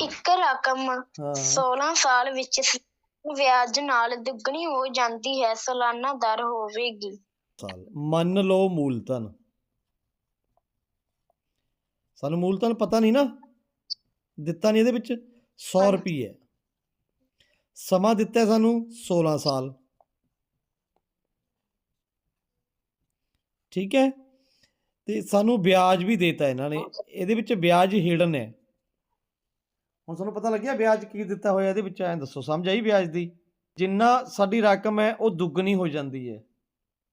ਇੱਕ ਰਕਮ ਹਾਂ। 16 ਸਾਲ ਵਿੱਚ ਵਿਆਜ ਨਾਲ ਦੁੱਗਣੀ ਹੋ ਜਾਂਦੀ ਹੈ। ਸਾਲਾਨਾ ਦਰ ਹੋਵੇਗੀ। ਸਾਲ ਮੰਨ ਲਓ ਮੂਲਧਨ। ਸਾਨੂੰ ਮੂਲਧਨ ਪਤਾ ਨਹੀਂ ਨਾ। ਦਿੱਤਾ ਨਹੀਂ ਇਹਦੇ ਵਿੱਚ। 100 ਹਾਂਜੀ। ਰੁਪਏ ਸਮਾਂ ਦਿੱਤਾ ਹੈ ਸਾਨੂੰ 16 ਸਾਲ। ਠੀਕ ਹੈ। ਤੇ ਸਾਨੂੰ ਵਿਆਜ ਵੀ ਦੇਤਾ ਇਹਨਾਂ ਨੇ। ਇਹਦੇ ਵਿੱਚ ਵਿਆਜ ਹਿਡਨ ਹੈ। ਹੁਣ ਤੁਹਾਨੂੰ ਪਤਾ ਲੱਗਿਆ ਵਿਆਜ ਕੀ ਦਿੱਤਾ ਹੋਇਆ ਇਹਦੇ ਵਿੱਚ ਐਂ ਦੱਸੋ ਸਮਝ ਆਈ ਵਿਆਜ ਦੀ? ਜਿੰਨਾ ਸਾਡੀ ਰਕਮ ਹੈ ਉਹ ਦੁੱਗਣੀ ਹੋ ਜਾਂਦੀ ਹੈ।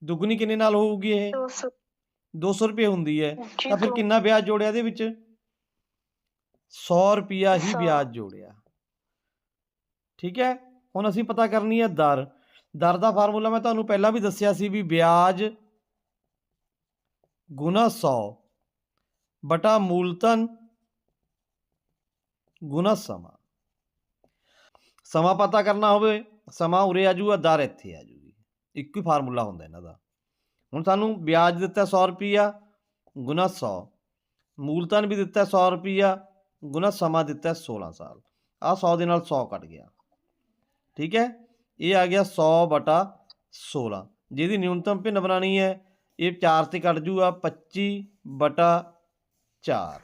ਦੁੱਗਣੀ ਕਿੰਨੇ ਨਾਲ ਹੋਊਗੀ ਇਹ? 200 200 ਰੁਪਏ ਹੁੰਦੀ ਹੈ। ਤਾਂ ਫਿਰ ਕਿੰਨਾ ਵਿਆਜ ਜੋੜਿਆ ਇਹਦੇ ਵਿੱਚ? 100 ਰੁਪਿਆ ਹੀ। ਵਿਆਜ ਜੋੜਿਆ। ਠੀਕ ਹੈ? ਹੁਣ ਅਸੀਂ ਪਤਾ ਕਰਨੀ ਹੈ ਦਰ। ਦਰ ਦਾ ਫਾਰਮੂਲਾ ਮੈਂ ਤੁਹਾਨੂੰ ਪਹਿਲਾਂ ਵੀ ਦੱਸਿਆ ਸੀ ਵੀ ਵਿਆਜ ਗੁਣਾ 100 ਬਟਾ ਮੂਲਧਨ ਗੁਣਾ ਸਮਾਂ। ਸਮਾਂ ਪਤਾ ਕਰਨਾ ਹੋਵੇ, ਸਮਾਂ ਉਰੇ ਆ ਜੂਗਾ ਦਰ ਇੱਥੇ ਆ ਜੂਗੀ ਇੱਕੋ ਹੀ ਫਾਰਮੂਲਾ ਹੁੰਦਾ ਇਹਨਾਂ ਦਾ। ਹੁਣ ਸਾਨੂੰ ਵਿਆਜ ਦਿੱਤਾ 100 ਰੁਪਿਆ ਗੁਣਾ 100 ਮੂਲਤਨ ਵੀ ਦਿੱਤਾ 100 ਰੁਪਿਆ ਗੁਣਾ ਸਮਾਂ ਦਿੱਤਾ 16 ਸਾਲ। ਆ 100 ਦੇ ਨਾਲ 100 ਕੱਟ ਗਿਆ। ਠੀਕ ਹੈ? ਇਹ ਆ ਗਿਆ 100 ਬਟਾ 16 ਜਿਹਦੀ ਨਿਊਨਤਮ ਭਿੰਨ ਬਣਾਣੀ ਹੈ ਇਹ 4 ਤੇ ਕੱਟ ਜੂਗਾ 25 ਬਟਾ 4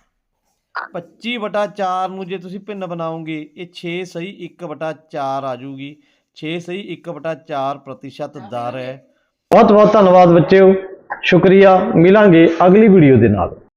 25 ਬਟਾ 4 ਨੂੰ ਜੇ ਤੁਸੀਂ ਭਿੰਨ ਬਣਾਓਗੇ, ਇਹ 6 ਸਹੀ 1 ਬਟਾ 4 ਆ ਜੂਗੀ। 6 ਸਹੀ 1 ਬਟਾ 4 ਪ੍ਰਤੀਸ਼ਤ ਦਰ ਹੈ। ਬਹੁਤ ਬਹੁਤ ਧੰਨਵਾਦ ਬੱਚਿਓ। ਸ਼ੁਕਰੀਆ। ਮਿਲਾਂਗੇ ਅਗਲੀ ਵੀਡੀਓ ਦੇ ਨਾਲ।